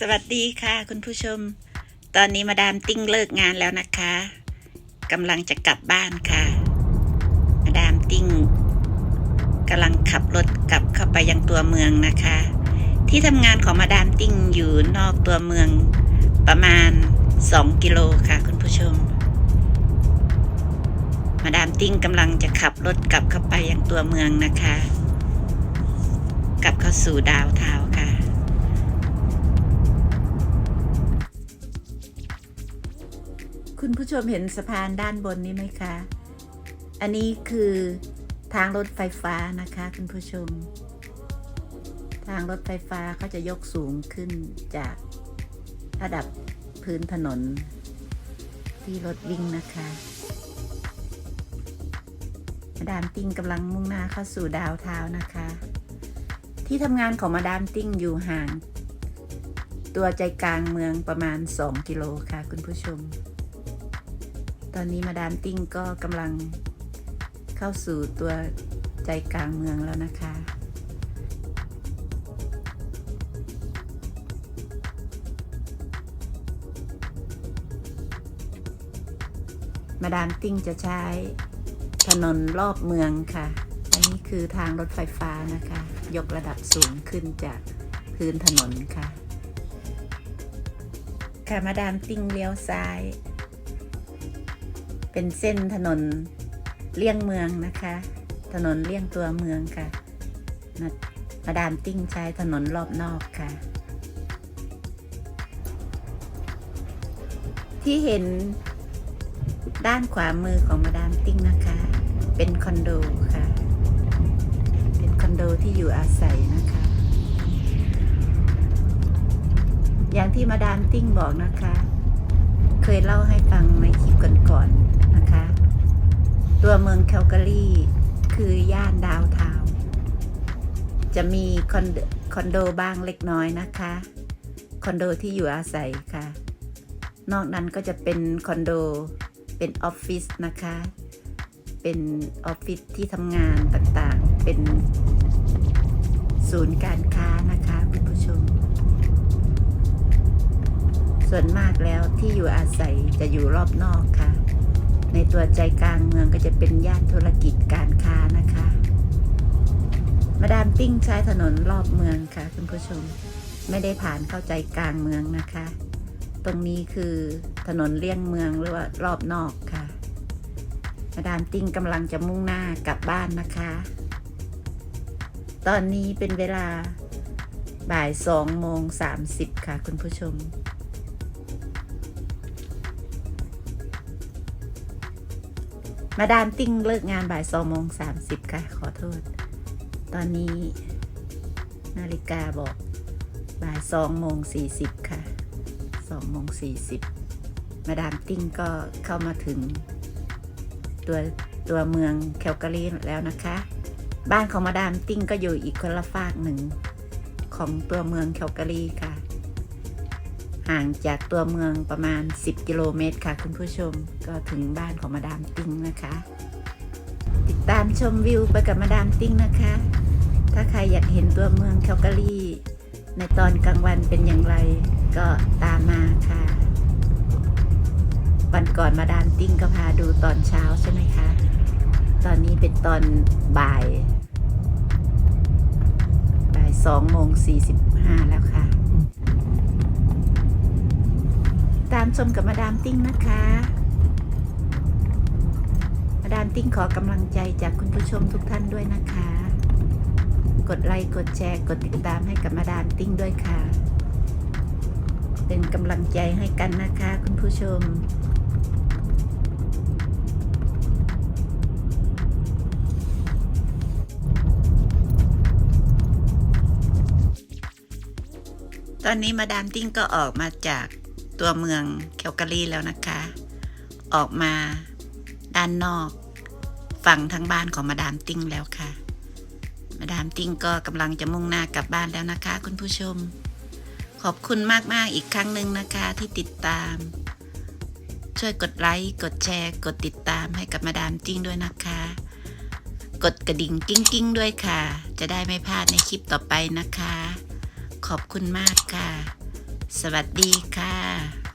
สวัสดีค่ะ คุณผู้ชม ตอนนี้มาดามติ้งเลิกงานแล้วนะคะกำลังจะกลับบ้านค่ะ มาดามติ้งกำลังขับรถกลับเข้าไปยังตัวเมืองนะคะ ที่ทำงานของมาดามติ้งอยู่นอกตัวเมืองประมาณ 2 กิโลค่ะคุณผู้ชม มาดามติ้งกำลังจะขับรถกลับเข้าไปยังตัวเมืองนะคะ กลับเข้าสู่ดาวเทาค่ะ คุณผู้ชมเห็นสะพานด้านบนนี้ไหมคะ อันนี้คือทางรถไฟฟ้านะคะ คุณผู้ชม ทางรถไฟฟ้าเขาจะยกสูงขึ้นจากระดับพื้นถนน ที่รถวิ่งนะคะมาดามติ้งกำลังมุ่งหน้าเข้าสู่ดาวเท้าวน์นะคะ ที่ทำงานของมาดามติ้งอยู่ห่าง ตัวใจกลางเมืองประมาณ 2 กิโลค่ะคุณผู้ชม ตอนนี้มาดามติ้งก็กำลังเข้าสู่ตัวใจกลางเมืองแล้วนะคะ มาดามติ้งจะใช้ถนนรอบเมืองค่ะ อันนี้คือทางรถไฟฟ้านะคะ ยกระดับสูงขึ้นจากพื้นถนนค่ะ ค่ะ มาดามติ้งเลี้ยวซ้าย เป็นเส้นถนนเลี่ยงเมืองนะคะ ถนนเลี่ยงตัวเมืองค่ะมามาดามติ้งใช้ถนนรอบนอกค่ะ ที่เห็นด้านขวามือของมาดามติ้งนะคะ เป็นคอนโดค่ะ เป็นคอนโดที่อยู่อาศัยนะคะ อย่างที่มาดามติ้งบอกนะคะ เคยเล่าให้ฟังในคลิปก่อนๆนะคะ ตัวเมืองแคลการีคือย่านดาวเทาวจะมีคอนโดคอนโดบ้างเล็กน้อยนะคะ คอนโดที่อยู่อาศัยค่ะ นอกนั้นก็จะเป็นคอนโดเป็นออฟฟิศนะคะ เป็นออฟฟิศที่ทำงานต่างๆ เป็นศูนย์การค้านะคะ ส่วนมากแล้วที่อยู่อาศัยจะอยู่รอบนอกค่ะ ในตัวใจกลางเมืองก็จะเป็นย่านธุรกิจการค้านะคะ มาดามติ้งใช้ถนนรอบเมืองค่ะคุณผู้ชม ไม่ได้ผ่านเข้าใจกลางเมืองนะคะ ตรงนี้คือถนนเลี่ยงเมืองหรือว่ารอบนอกค่ะ มาดามติ้งกำลังจะมุ่งหน้ากลับบ้านนะคะ ตอนนี้เป็นเวลาบ่ายสองโมงสามสิบค่ะคุณผู้ชม มาดามติ้งเลิกงานบ่ายสองโมงสามสิบค่ะ ขอโทษ ตอนนี้ นาฬิกาบอกบ่ายสองโมงสี่สิบค่ะสองโมงสี่สิบมาดามติ้งก็เข้ามาถึง ตัวตัวเมืองแคลการีแล้วนะคะ บ้านของมาดามติ้งก็อยู่อีกคนละฝากหนึ่ง ของตัวเมืองแคลการีค่ะ ห่างจากตัวเมืองประมาณ 10 กิโลเมตรค่ะ คุณผู้ชมก็ถึงบ้านของมาดามติ้งนะคะ ติดตามชมวิวไปกับมาดามติ้งนะคะ ถ้าใครอยากเห็นตัวเมืองแคลการีในตอนกลางวันเป็นอย่างไรก็ตามมาค่ะ วันก่อนมาดามติ้งก็พาดูตอนเช้าใช่ไหมคะ ตอนนี้เป็นตอนบ่ายบ่ายสองโมงสี่สิบห้าแล้วค่ะ ตามชมกับมาดามติ้งนะคะ มาดามติ้งขอกำลังใจจากคุณผู้ชมทุกท่านด้วยนะคะ กดไลค์กดแชร์กดติดตามให้กับมาดามติ้งด้วยค่ะ เป็นกำลังใจให้กันนะคะคุณผู้ชมตอนนี้มาดามติ้งก็ออกมาจาก ตัวเมืองแคลการีแล้วนะคะ ออกมาด้านนอกฝั่งทางบ้านของมาดามติ้งแล้วค่ะ มาดามติ้งก็กำลังจะมุ่งหน้ากลับบ้านแล้วนะคะ คุณผู้ชม ขอบคุณมาก ๆ อีกครั้งหนึ่งนะคะที่ติดตาม ช่วยกดไลค์ กดแชร์ กดติดตามให้กับมาดามติ้งด้วยนะคะ กดกระดิ่งกิ้งกิ้งด้วยค่ะ จะได้ไม่พลาดในคลิปต่อไปนะคะ ขอบคุณมากค่ะ สวัสดีค่ะ